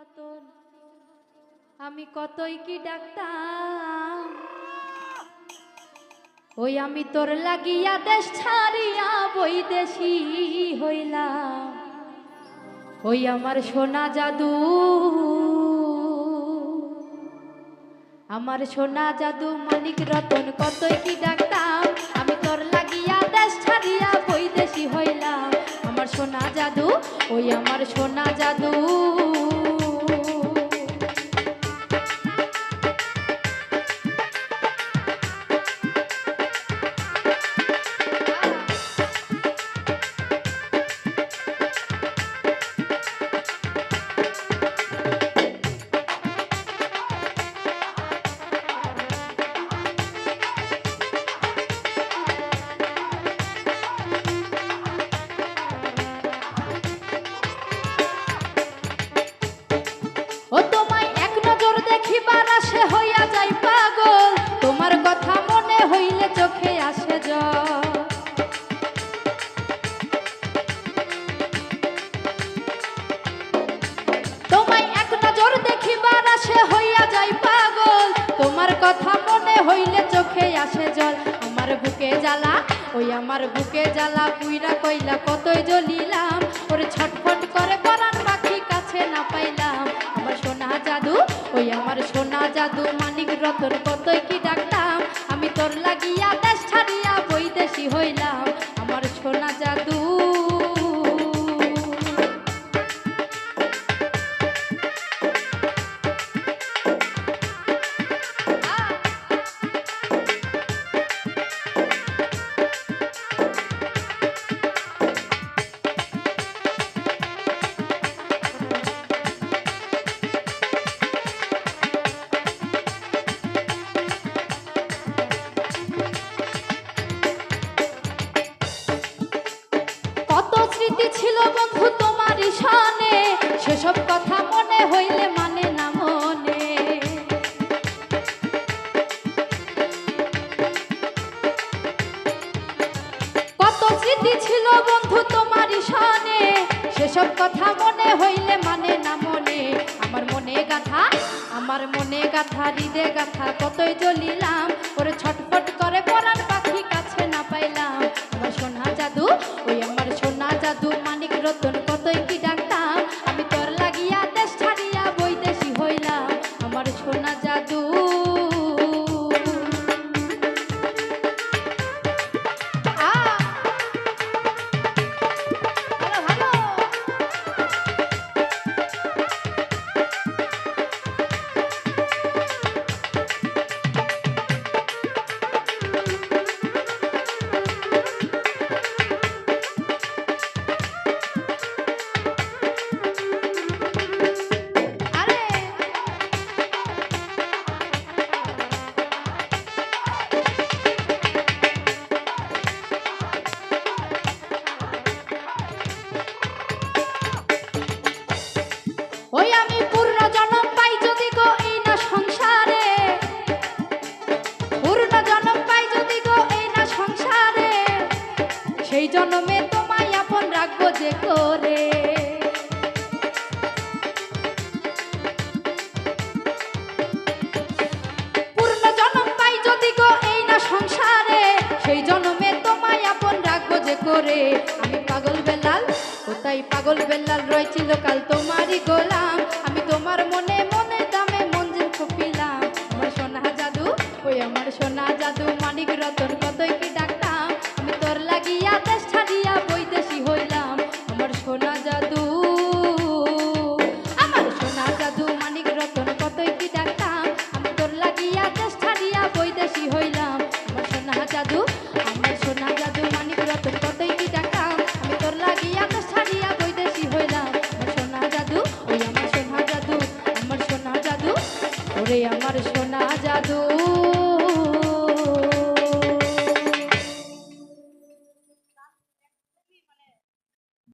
রতন আমি কতই কি ডাক্তার ওই আমি তোর লাগিয়া দেশ ছাড়িয়া বৈদেশি হইলাম। ওই আমার সোনা জাদু। আমার সোনা জাদু মানিক রতন, কতই কি ডাক্তার আমি তোর লাগিয়া দেশ ছাড়িয়া বৈদেশি হইলাম। আমার সোনা জাদু, ওই আমার সোনা জাদু। দেখিবার আসে হইয়া যাই পাগল, তোমার কথা মনে হইলে চোখে আসে জল। তোমায় এক নজর দেখিবার আসে হইয়া যাই পাগল, তোমার কথা মনে হইলে চোখে আসে জল। আমার বুকে জ্বালা, ওই আমার বুকে জ্বালা, পুইরা কইলা কতই জ্বলিলাম, ওরে ছটফট রতন কতই কি ডাকতাম? আমি তোর লাগিয়া দেশ ছাড়িয়া বৈদেশি হইলাম। বন্ধু তোমার সনে, সেসব কথা মনে হইলে মানে না মনে। আমার মনে গাথা, আমার মনে গাথা, হৃদে গাথা, কতই জ্বলিলাম। ওরে ছটফট করে পরাণ পাখি কাছে না পাইলাম। আমার সোনা জাদু, ওই আমার সোনা জাদু, মানিক রতন, কতই কি ডাকতাম। আমি তোর লাগিয়া দেশ ছাড়িয়া বৈদেশি হইলাম। আমার সোনা জাদু করে। পূর্ণ পাই যদি গো এই না সংসারে, সেই জন্মে তোমায় আপন রাখব যে করে। আমি পাগল বেলাল, কোথায় পাগল বেলাল রয়েছিল কাল তোমারই গোলাম। আমি তোমার মনে মনে